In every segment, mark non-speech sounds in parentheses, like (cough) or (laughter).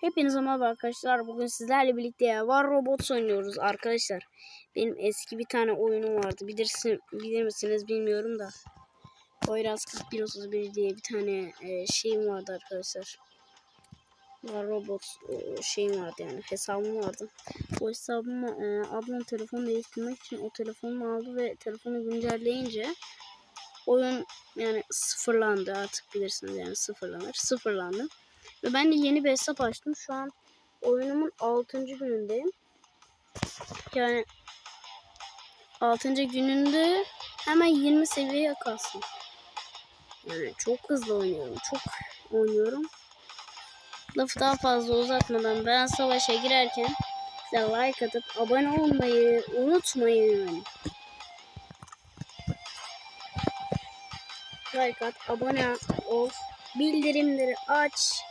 Hepinize merhaba arkadaşlar. Bugün sizlerle birlikte Var Robots oynuyoruz arkadaşlar. Benim eski bir tane oyunum vardı. Bilirsin, bilir misiniz bilmiyorum da. Poyraz 4131 diye bir tane e, şeyim vardı arkadaşlar. Var Robots e, şeyim vardı yani hesabım vardı. O hesabımı e, ablam telefonu değiştirmek için o telefonumu aldı ve telefonu güncelleyince oyun yani sıfırlandı artık bilirsiniz yani sıfırlanır. Sıfırlandı. Ve ben de yeni bir hesap açtım. Şu an oyunumun 6. günündeyim. Yani 6. gününde hemen 20 seviyeye kalsın. Yani çok hızlı oynuyorum. Çok oynuyorum. Lafı daha fazla uzatmadan ben savaşa girerken size like atıp abone olmayı unutmayın. Like at, abone ol, bildirimleri aç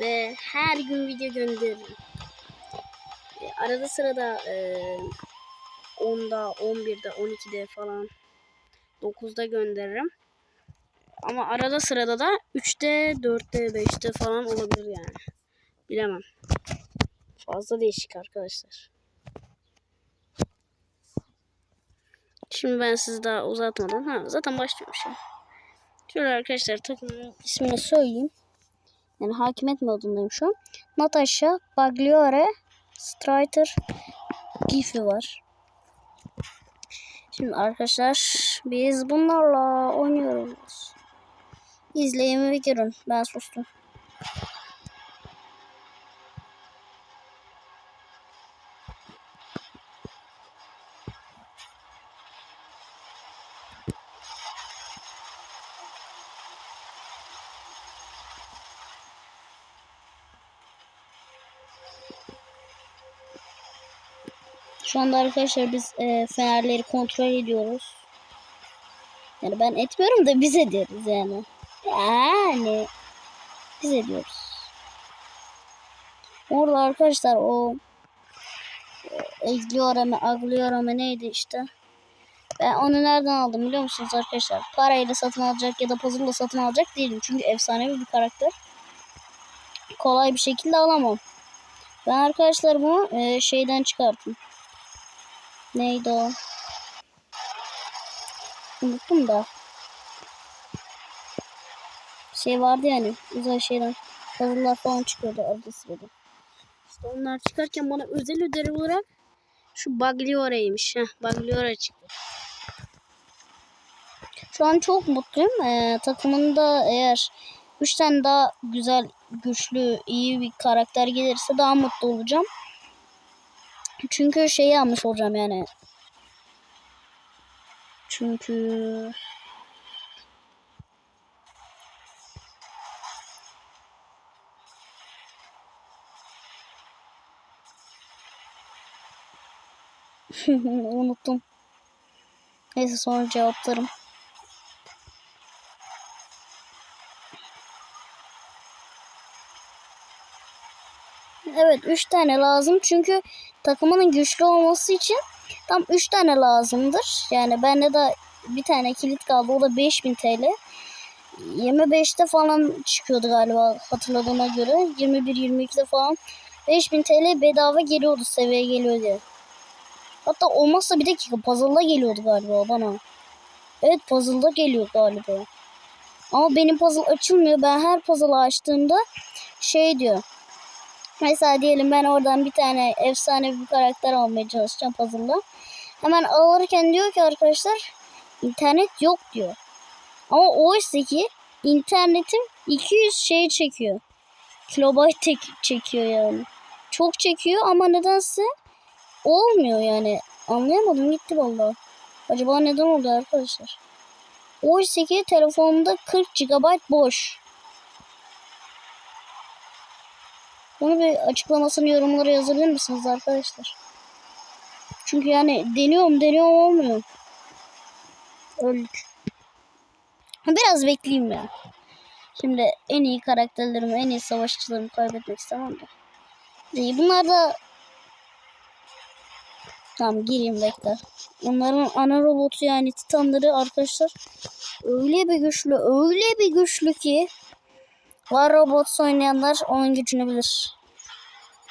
ve her gün video gönderirim. E, arada sırada e, 10'da, 11'de, 12'de falan 9'da gönderirim. Ama arada sırada da 3'te, 4'te, 5'te falan olabilir yani. Bilemem. Fazla değişik arkadaşlar. Şimdi ben sizi daha uzatmadan ha zaten başlıyormuş ya. Şöyle arkadaşlar takımın ismini söyleyeyim. Yani hakimiyet modundayım şu an. Natasha, Bagliore, Strider, Giffy var. Şimdi arkadaşlar biz bunlarla oynuyoruz. İzleyin ve görün. Ben sustum. Şu anda arkadaşlar biz e, fenerleri kontrol ediyoruz. Yani ben etmiyorum da biz ediyoruz yani. Yani biz ediyoruz. Orada arkadaşlar o Egliora mı Agliora mı neydi işte. Ben onu nereden aldım biliyor musunuz arkadaşlar? Parayla satın alacak ya da puzzle'la satın alacak değilim. Çünkü efsanevi bir karakter. Kolay bir şekilde alamam. Ben arkadaşlar bunu e, şeyden çıkarttım. Neydi o? Unuttum da. Şey vardı yani uzay şeyden. Puzzle'lar falan çıkıyordu arada sırada. İşte onlar çıkarken bana özel ödev olarak şu Bagliora'ymış. Heh, Bagliora çıktı. Şu an çok mutluyum. Ee, takımında eğer 3 tane daha güzel, güçlü, iyi bir karakter gelirse daha mutlu olacağım. Çünkü şeyi almış olacağım yani. Çünkü (laughs) unuttum. Neyse sonra cevaplarım. Evet 3 tane lazım çünkü takımının güçlü olması için tam 3 tane lazımdır. Yani bende de bir tane kilit kaldı o da 5000 TL. 25'te falan çıkıyordu galiba hatırladığıma göre. 21-22'de falan 5000 TL bedava geliyordu seviye geliyor diye. Hatta olmazsa bir dakika puzzle'da geliyordu galiba bana. Evet puzzle'da geliyor galiba. Ama benim puzzle açılmıyor. Ben her puzzle'ı açtığımda şey diyor. Mesela diyelim ben oradan bir tane efsane bir karakter almaya çalışacağım puzzle'da. Hemen alırken diyor ki arkadaşlar internet yok diyor. Ama oysa ki internetim 200 şey çekiyor. Kilobayt tek çekiyor yani. Çok çekiyor ama nedense olmuyor yani. Anlayamadım gitti vallahi. Acaba neden oldu arkadaşlar? Oysa ki telefonumda 40 GB boş. Bunu bir açıklamasını yorumlara yazabilir misiniz arkadaşlar? Çünkü yani deniyorum deniyorum olmuyor. Öldük. Biraz bekleyeyim ya. Şimdi en iyi karakterlerimi, en iyi savaşçılarımı kaybetmek istemem de. İyi, bunlar da Tamam gireyim bekle. Onların ana robotu yani titanları arkadaşlar öyle bir güçlü, öyle bir güçlü ki Var Robots oynayanlar onun gücünü bilir.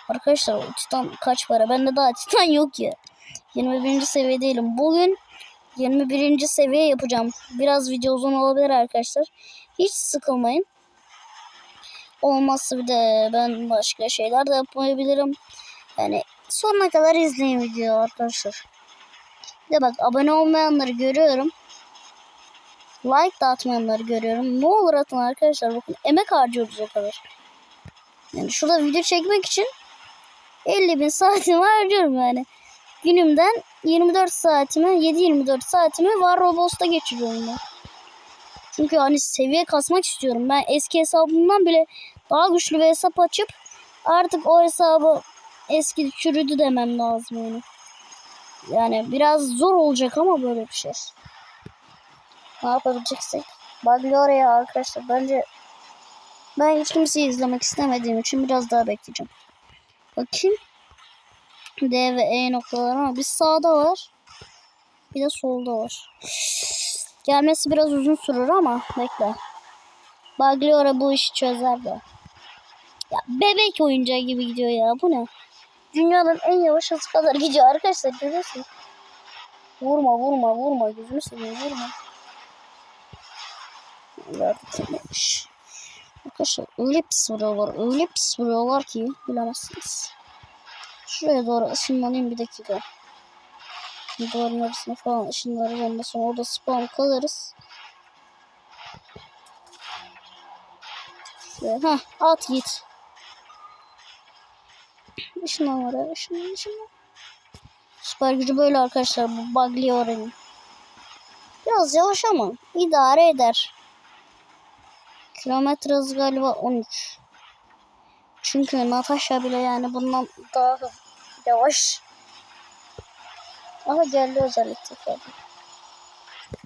Arkadaşlar o Titan kaç para? Bende daha Titan yok ya. 21. seviye değilim. Bugün 21. seviye yapacağım. Biraz video uzun olabilir arkadaşlar. Hiç sıkılmayın. Olmazsa bir de ben başka şeyler de yapmayabilirim. Yani sonuna kadar izleyin video arkadaşlar. Bir de bak abone olmayanları görüyorum. Like da atmayanları görüyorum. Ne olur atın arkadaşlar. Bakın emek harcıyoruz o kadar. Yani şurada video çekmek için 50 bin saatimi (laughs) harcıyorum yani. Günümden 24 saatimi, 7-24 saatimi var Roblox'ta geçiriyorum ben. Çünkü hani seviye kasmak istiyorum. Ben eski hesabımdan bile daha güçlü bir hesap açıp artık o hesabı eski çürüdü demem lazım yani. Yani biraz zor olacak ama böyle bir şey. Ne yapabileceksek. Bagli oraya arkadaşlar. Bence ben hiç kimseyi izlemek istemediğim için biraz daha bekleyeceğim. Bakayım. D ve E noktaları ama bir sağda var. Bir de solda var. Gelmesi biraz uzun sürür ama bekle. Bagliora bu işi çözer de. Ya bebek oyuncağı gibi gidiyor ya. Bu ne? Dünyanın en yavaş hızı kadar gidiyor arkadaşlar. Görüyorsun. Vurma vurma vurma. Gözünü seveyim vurma. Yardım Arkadaşlar öyle pis vuruyorlar. Öyle pis vuruyorlar ki bilemezsiniz. Şuraya doğru ışınlanayım bir dakika. Duvarın arasına falan ışınlarız. Ondan sonra orada spawn kalırız. Heh, at git. Işınlan oraya. Işınlan ışınlan. Süper gücü böyle arkadaşlar. Bu bugly oranı. Biraz yavaş ama idare eder. Kilometre hızı galiba 13. Çünkü Natasha bile yani bundan daha yavaş. Aha geldi özellik tekrardan.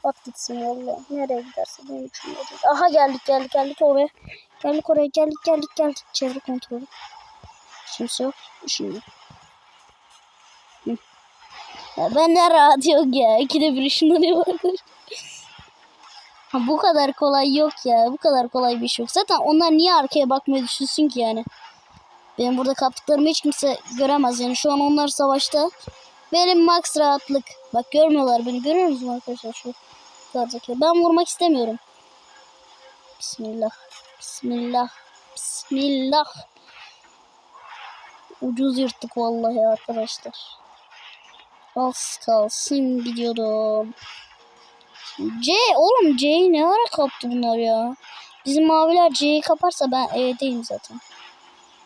At gitsin valla. Nereye giderse benim için değil. Aha geldik geldik geldik oraya. Geldik oraya geldik geldik geldik. Çevre kontrolü. Kimse yok. Şimdi. Ya ben de rahat yok ya. İkide bir ışınlanıyor vardır. Ha, bu kadar kolay yok ya. Bu kadar kolay bir şey yok. Zaten onlar niye arkaya bakmayı düşünsün ki yani. Benim burada kaptıklarımı hiç kimse göremez. Yani şu an onlar savaşta. Benim max rahatlık. Bak görmüyorlar beni. Görüyor musunuz arkadaşlar şu yukarıdaki? Ben vurmak istemiyorum. Bismillah. Bismillah. Bismillah. Ucuz yırttık vallahi arkadaşlar. Az kalsın gidiyordum. C oğlum C'yi ne ara kaptı bunlar ya? Bizim maviler C'yi kaparsa ben E'deyim zaten.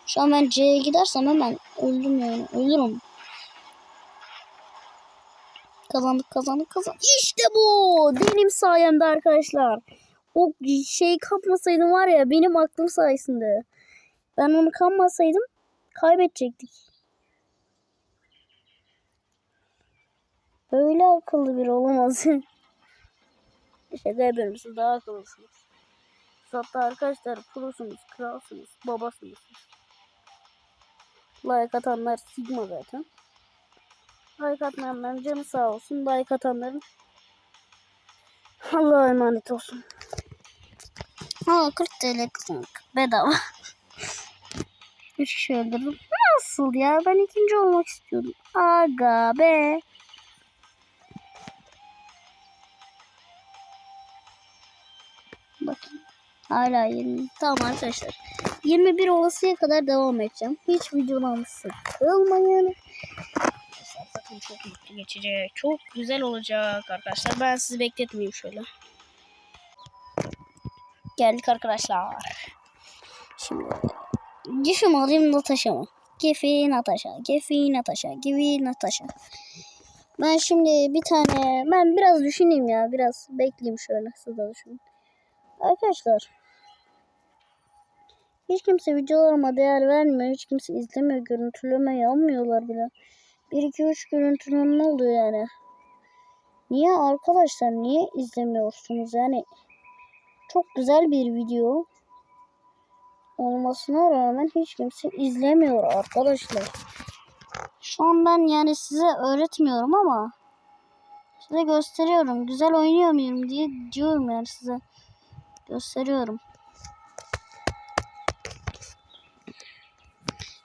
Şu an ben C'ye gidersem hemen öldüm yani. Ölürüm. Kazandık kazandık kazandık. İşte bu. Benim sayemde arkadaşlar. O şey kapmasaydım var ya benim aklım sayesinde. Ben onu kanmasaydım kaybedecektik. Böyle akıllı bir olamaz. (laughs) Şaka yapıyorum siz daha akıllısınız. Hatta arkadaşlar prosunuz, kralsınız, babasınız. Like atanlar Sigma zaten. Like atmayanların canı sağ olsun. Like atanların Allah'a emanet olsun. Ha 40 TL kazandık. Bedava. (laughs) Üç kişi öldürdüm. Nasıl ya? Ben ikinci olmak istiyorum. Aga be. Hala 20. Tamam arkadaşlar. 21 olasıya kadar devam edeceğim. Hiç videodan sıkılmayın. Arkadaşlar zaten çok mutlu geçecek. Çok güzel olacak arkadaşlar. Ben sizi bekletmeyeyim şöyle. Geldik arkadaşlar. Şimdi Gifi mi alayım Natasha mı? Gifi Natasha. Gifi Natasha. Gifi Natasha. Ben şimdi bir tane ben biraz düşüneyim ya. Biraz bekleyeyim şöyle. Siz de düşünün. Arkadaşlar hiç kimse videolarıma değer vermiyor. Hiç kimse izlemiyor. Görüntüleme almıyorlar bile. 1-2-3 görüntüleme oluyor yani. Niye arkadaşlar niye izlemiyorsunuz? Yani çok güzel bir video olmasına rağmen hiç kimse izlemiyor arkadaşlar. Şu an ben yani size öğretmiyorum ama size gösteriyorum. Güzel oynuyor muyum diye diyorum yani size gösteriyorum.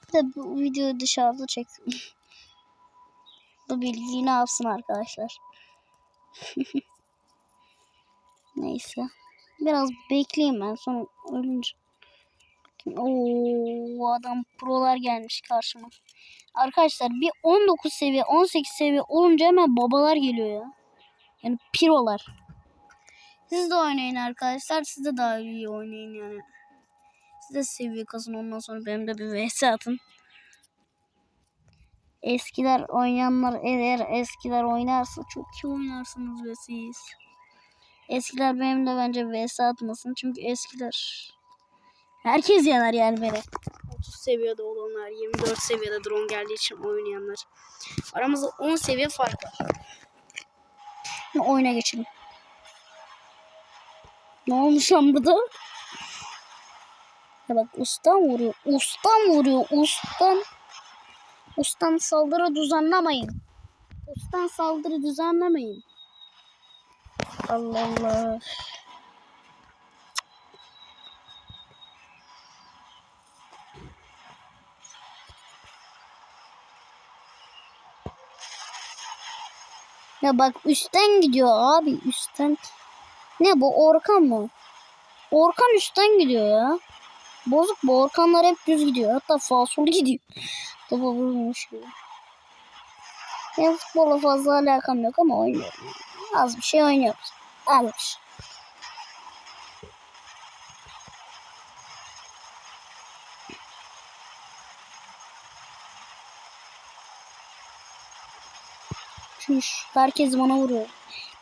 Bir de bu videoyu dışarıda çek. (laughs) bu bilgiyi ne arkadaşlar? (laughs) Neyse. Biraz bekleyeyim ben sonra ölünce. Oo adam prolar gelmiş karşıma. Arkadaşlar bir 19 seviye 18 seviye olunca hemen babalar geliyor ya. Yani pirolar. Siz de oynayın arkadaşlar. Siz de daha iyi oynayın yani. Siz de seviye kasın ondan sonra benim de bir vs atın. Eskiler oynayanlar eğer eskiler oynarsa çok iyi oynarsınız ve. Eskiler benim de bence vs atmasın çünkü eskiler herkes yener yani beni. 30 seviyede olanlar, 24 seviyede drone geldiği için oynayanlar. Aramızda 10 seviye fark var. Şimdi oyuna geçelim. Ne olmuş lan burada? Ya bak ustan vuruyor. Ustan vuruyor. Ustan. Ustan saldırı düzenlemeyin. Ustan saldırı düzenlemeyin. Allah Allah. Ya bak üstten gidiyor abi üstten. Ne bu Orkan mı? Orkan üstten gidiyor ya. Bozuk bu Orkanlar hep düz gidiyor. Hatta falsolu (laughs) gidiyor. Topa vurmuş gibi. Benim futbolla fazla alakam yok ama oynuyorum. Az bir şey oynuyoruz. Bir şey. Çüş, herkes bana vuruyor.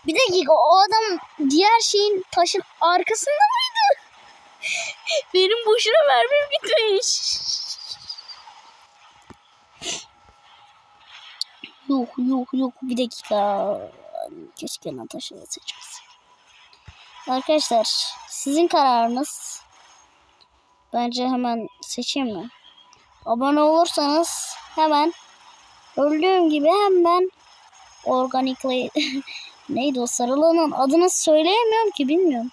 Bir dakika o adam diğer şeyin taşın arkasında mıydı? (laughs) Benim boşuna mermim gitmiş. Yok yok yok bir dakika. Keşke Natasha'yı seçmesin. Arkadaşlar sizin kararınız. Bence hemen seçeyim mi? Abone olursanız hemen öldüğüm gibi hemen organikle (laughs) neydi o sarılığının adını söyleyemiyorum ki bilmiyorum.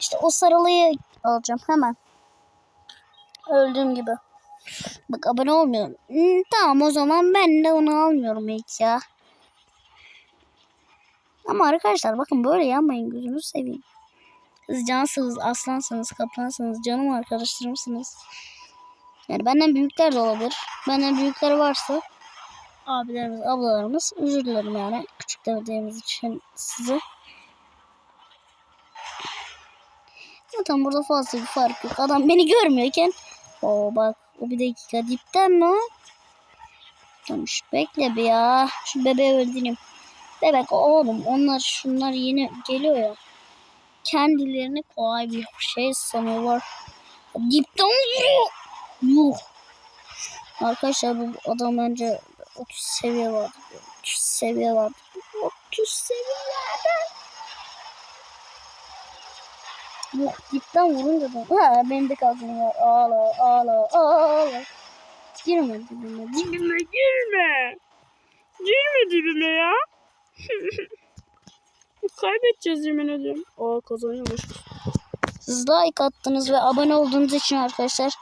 İşte o sarılığı alacağım hemen. Öldüğüm gibi. Bak abone olmuyorum. Hmm, tamam o zaman ben de onu almıyorum ilk ya. Ama arkadaşlar bakın böyle yapmayın gözünüzü seveyim. Siz cansınız, aslansınız, kaplansınız, canım arkadaşlarımsınız. Yani benden büyükler de olabilir. Benden büyükleri varsa abilerimiz, ablalarımız özür dilerim yani. Küçük demediğimiz için size. Zaten burada fazla bir fark yok. Adam beni görmüyorken o bak o bir dakika dipten mi şu bekle bir ya. Şu bebeği öldüreyim. Bebek oğlum onlar şunlar yeni geliyor ya. Kendilerini kolay bir şey sanıyorlar. Dipten vuruyor. Yuh. Arkadaşlar bu adam bence 30 seviye vardı. 30 seviye vardı. 30 seviyelerde. Yok dipten vurunca da. Ha benim de kalbim var. Ağla ağla ağla. Girme dibime. Dibime girme. Girme dibime ya. (laughs) Kaybedeceğiz yemin ediyorum. Aa kazanıyormuş. Siz like attınız ve abone olduğunuz için arkadaşlar.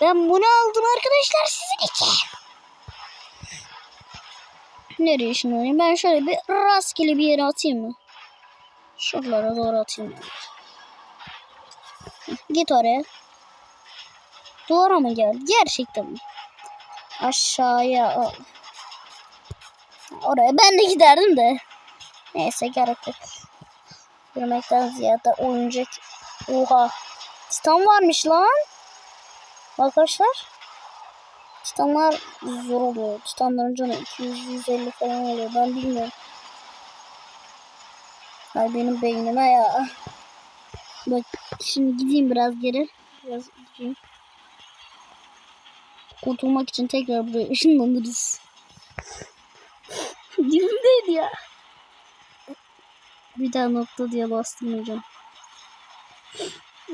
Ben bunu aldım arkadaşlar sizin için. Nereye ışınlanayım? Ben şöyle bir rastgele bir yere atayım mı? Şuralara doğru atayım. Git oraya. Duvara mı geldi? Gerçekten mi? Aşağıya al. Oraya ben de giderdim de. Neyse gerek yok. Yürümekten ziyade oyuncak. Oha. Titan varmış lan. Arkadaşlar. Titanlar zor oluyor. Titanların canı 200-150 falan oluyor. Ben bilmiyorum. Ay benim beynime ya. Bak şimdi gideyim biraz geri. Biraz gideyim. Kurtulmak için tekrar buraya ışınlanırız. (laughs) Dibimdeydi ya. Bir daha nokta diye bastırmayacağım.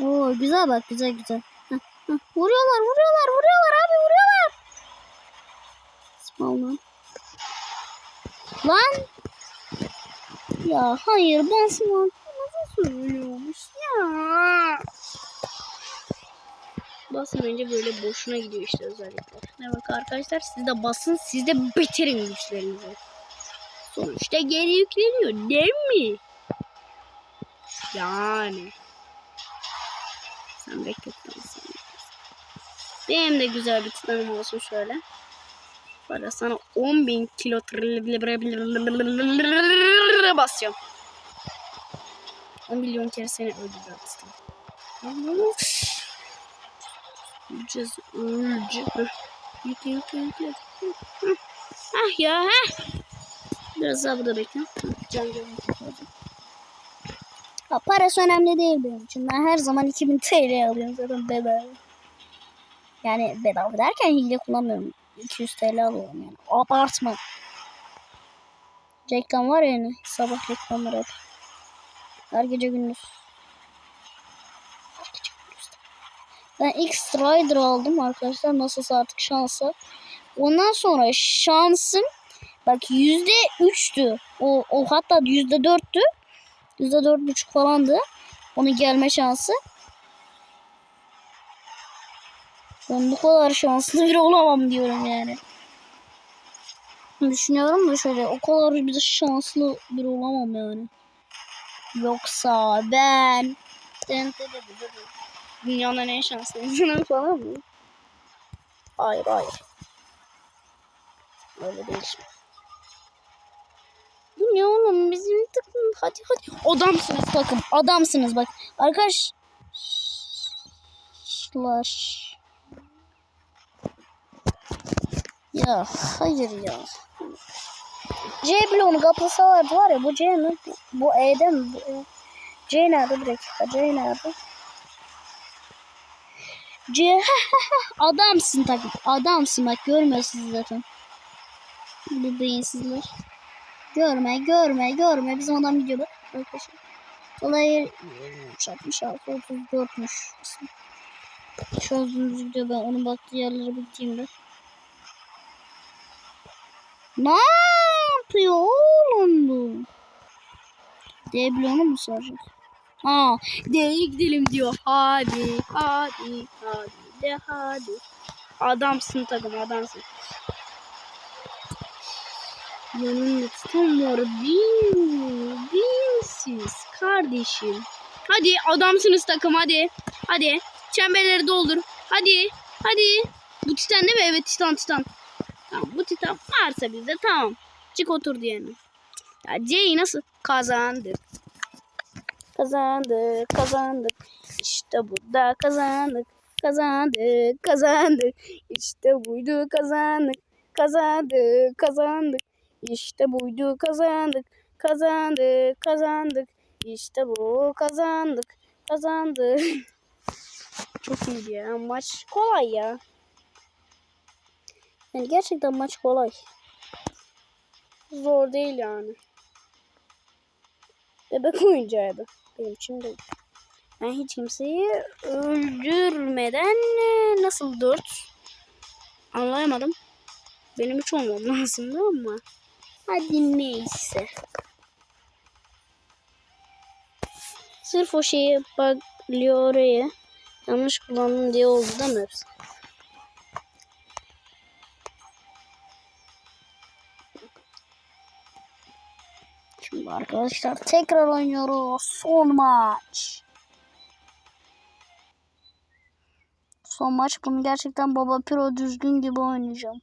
Oo güzel bak güzel güzel. Heh, heh. Vuruyorlar vuruyorlar vuruyorlar abi vuruyorlar. Small lan. Ya hayır ben small nasıl söylüyormuş ya. basmayınca böyle boşuna gidiyor işte özellikler. Ne bak arkadaşlar siz de basın siz de bitirin güçlerinizi. Sonuçta geri yükleniyor değil mi? Yani. Sen bekle tamam, sen bekle. Benim de güzel bir titanım olsun şöyle. Böyle sana 10.000 kilo basacağım. 10 milyon kere seni öldüreceğim. Öleceğiz, öleceğiz. Yükle, yükle, yükle. Ah ya, heh. Biraz daha burada bekle. Can canım. Ha, parası önemli değil benim için. Ben her zaman 2000 TL alıyorum zaten bedava. Yani bedava derken hile kullanmıyorum. 200 TL alıyorum yani. Abartma. Reklam var ya yani. Sabah reklamları hep. Her gece gündüz. Her gece gündüz. Ben ilk Strider aldım arkadaşlar. Nasılsa artık şansa. Ondan sonra şansım bak yüzde üçtü. O, o hatta yüzde dörttü. Yüzde dört buçuk falandı. Onun gelme şansı. Ben bu kadar şanslı biri olamam diyorum yani. Düşünüyorum da şöyle o kadar bir şanslı biri olamam yani. Yoksa ben Dünyanın en şanslı insanı falan mı? Hayır hayır. Öyle değil. Bu ne oğlum bizim takım hadi hadi. Adamsınız takım. Adamsınız bak. Arkadaşlar. Ya hayır ya. C bloğunu kapasalardı var ya bu C mi? Bu, bu E'de mi? Bu E. C nerede bir dakika? C nerede? C (laughs) adamsın takım. Adamsın bak görmüyorsunuz zaten. Bu beyinsizler. Görme, görme, görme. Adam gidiyor bak. Arkadaşlar. Olay 66, 34'müş. Çözdüğümüz video ben onun baktığı yerlere bittiğimde. Ne yapıyor oğlum bu? D bloğunu mu soracak? Ha, D'ye gidelim diyor. Hadi hadi hadi de hadi. Adamsın takım adamsın. Yanında titan var. Bin, binsiz kardeşim. Hadi adamsınız takım hadi. Hadi çemberleri doldur. Hadi hadi. Bu titan değil mi? Evet titan titan. Tamam bu titan varsa bizde tamam. Çık otur diyelim. Ya C'yi nasıl kazandık? Kazandık, kazandık. İşte burada kazandık. Kazandık, kazandık. İşte buydu kazandık. Kazandık, kazandık. İşte buydu kazandık. Kazandık, kazandık. İşte bu kazandık. Kazandık. (laughs) Çok iyiydi ya. Maç kolay ya. Yani gerçekten maç kolay. Zor değil yani. Bebek oyuncağıydı. Benim için değil. Ben hiç kimseyi öldürmeden e, nasıl dört? Anlayamadım. Benim üç olmam (laughs) lazımdı ama. Hadi neyse. Sırf o şeyi baglıyor oraya. Yanlış kullandım diye oldu değil mi? Şimdi arkadaşlar tekrar oynuyoruz. Son maç. Son maç bunu gerçekten Baba Piro düzgün gibi oynayacağım.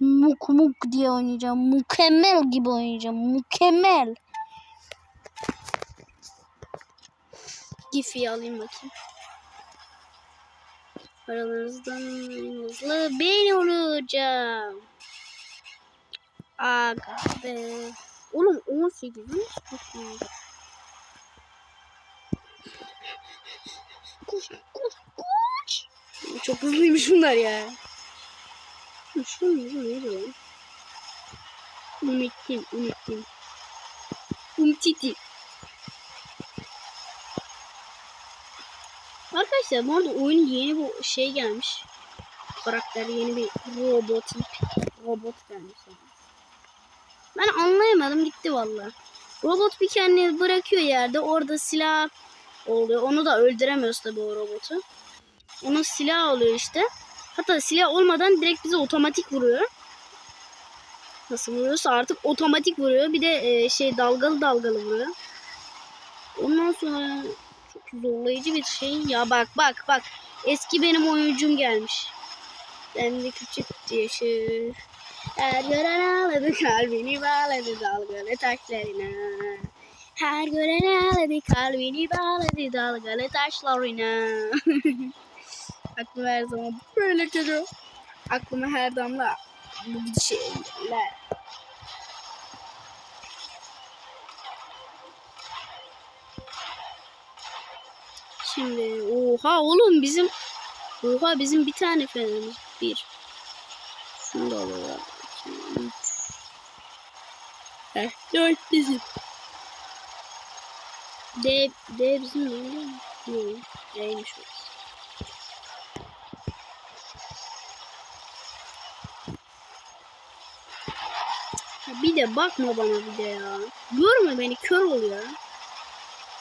Muk muk diye oynayacağım. Mükemmel gibi oynayacağım. Mükemmel. Gif'i alayım bakayım. Aralarınızdan hızlı ben olacağım. Aga be. Oğlum 18 mi? Koş koş koş. Çok hızlıymış bunlar ya. Yüzü neydi lan? Unuttum, unuttum. Umtiti. Arkadaşlar bu arada oyun yeni bir şey gelmiş. Karakter yeni bir robot robot gelmiş. yani. Ben anlayamadım gitti valla. Robot bir kendini bırakıyor yerde orada silah oluyor. Onu da öldüremiyoruz tabii o robotu. Onun silah oluyor işte. Hatta silah olmadan direkt bize otomatik vuruyor. Nasıl vuruyorsa artık otomatik vuruyor. Bir de e, şey dalgalı dalgalı vuruyor. Ondan sonra çok zorlayıcı bir şey. Ya bak bak bak. Eski benim oyuncum gelmiş. Ben de küçük diye şey. Her gören ağladı kalbini bağladı dalgalı taşlarına. Her gören ağladı kalbini bağladı dalgalı taşlarına. (laughs) Aklıma her zaman böyle geliyor. Aklıma her damla bu şeyler. Şimdi oha oğlum bizim oha bizim bir tane fenerimiz bir. Şunu da. İki, üç. Heh, dört bizim. D, D bizim mi? Yok. D'ymiş bir de bakma bana bir de ya. Görme beni kör ol ya.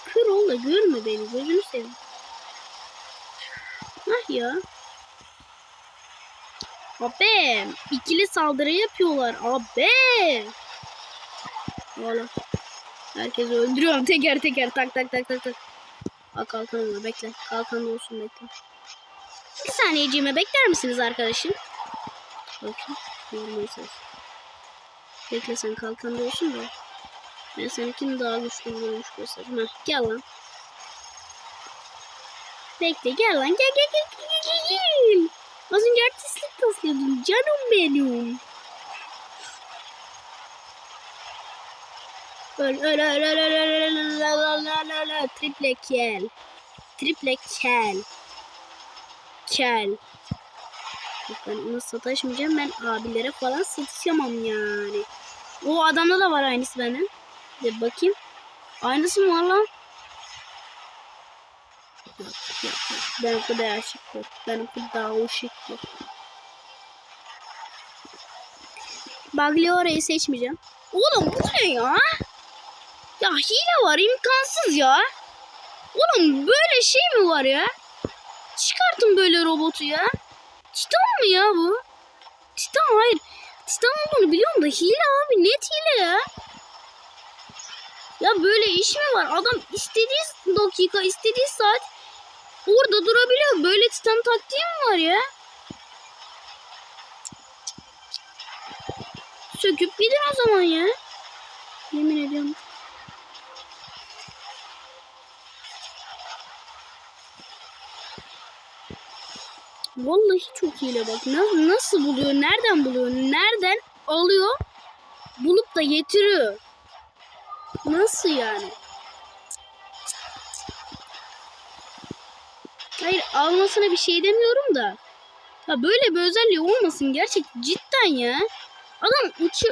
Kör ol da görme beni gözünü seveyim. Hah ya. Abi ikili saldırı yapıyorlar abi. Oğlum. Herkesi öldürüyorum teker teker tak tak tak tak tak. Aa kalkan olur bekle. Kalkan olsun bekle. Bir saniyeciğime bekler misiniz arkadaşım? Bakayım. Ses. Bekle sen kalkan olsun da. Ben seninkini daha güçlü vurmuş göstereyim. Heh, gel lan. Bekle gel lan gel gel gel gel gel. Az önce artistlik taslıyordun canım benim. Triple kill. Triple kill. Kill. Ben ona sataşmayacağım. Ben abilere falan satışamam yani. O adamda da var aynısı benim. Bir bakayım. Aynısı mı var lan? Ben o kadar aşık yok. Ben o kadar uşak yok. Bagli orayı seçmeyeceğim. Oğlum bu ne ya? Ya hile var imkansız ya. Oğlum böyle şey mi var ya? Çıkartın böyle robotu ya. Titan mı ya bu? Titan hayır. Titan olduğunu biliyorum da hile abi net hile ya. Ya böyle iş mi var? Adam istediği dakika, istediği saat orada durabiliyor. Böyle titan taktiği mi var ya? Söküp gidin o zaman ya. Yemin ediyorum. Vallahi çok hile bak. Na- nasıl buluyor? Nereden buluyor? Nereden alıyor? Bulup da getiriyor. Nasıl yani? Hayır almasına bir şey demiyorum da. Ya böyle bir özelliği olmasın gerçek cidden ya. Adam uçu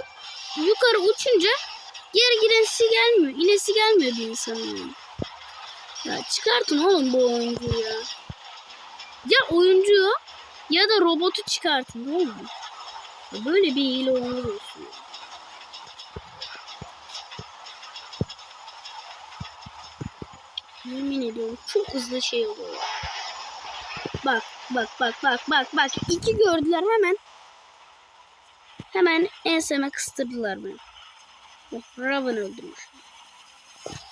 yukarı uçunca geri giresi gelmiyor. inesi gelmiyor bir insanın. Ya çıkartın oğlum bu oyuncuyu ya. Ya oyuncuyu ya da robotu çıkartın ne olur. Böyle bir hile olmaz olsun. Yemin ediyorum çok hızlı şey oluyor. Bak bak bak bak bak bak. İki gördüler hemen. Hemen enseme kıstırdılar beni. Oh, Raven öldürmüş.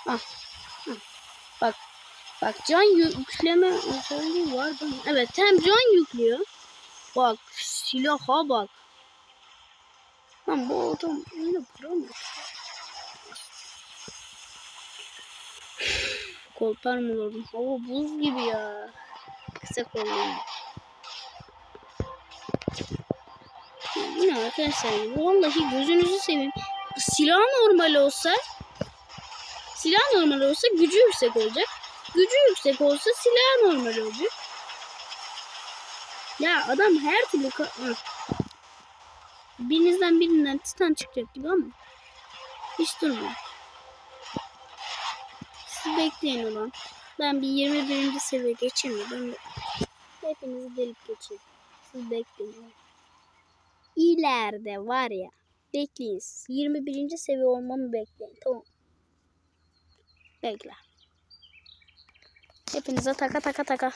Ah, ah. Bak. Bak can yükleme özelliği var. mi? Evet hem can yüklüyor. Bak silaha bak. Lan bu adam öyle mı? Kolpar mı gördüm? Hava buz gibi ya. Kısa kolluyum. Bu ne arkadaşlar? Vallahi gözünüzü seveyim. Silah normal olsa silah normal olsa gücü yüksek olacak. Gücü yüksek olsa silah normal olacak. Ya adam her türlü birinizden birinden titan çıkacak gibi ama hiç durmuyor. Siz bekleyin ulan. Ben bir 21. seviye geçeyim? Ben de hepinizi delip geçeyim. Siz bekleyin. İleride var ya. Bekleyin siz. 21. seviye olmamı bekleyin. Tamam. Bekle. Hepinize taka taka taka.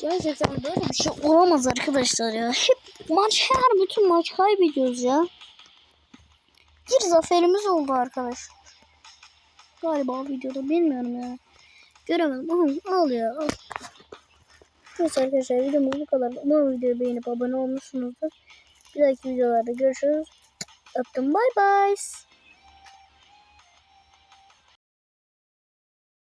Gerçekten böyle bir şey olamaz arkadaşlar ya. Hep maç her bütün maç kaybediyoruz ya. Bir zaferimiz oldu arkadaşlar. Galiba videoda bilmiyorum ya. Göremedim. Aha, al ya. Al. Neyse arkadaşlar videomuz bu kadar. Umarım videoyu beğenip abone olmuşsunuzdur. Bir dahaki videolarda görüşürüz. up to my boys.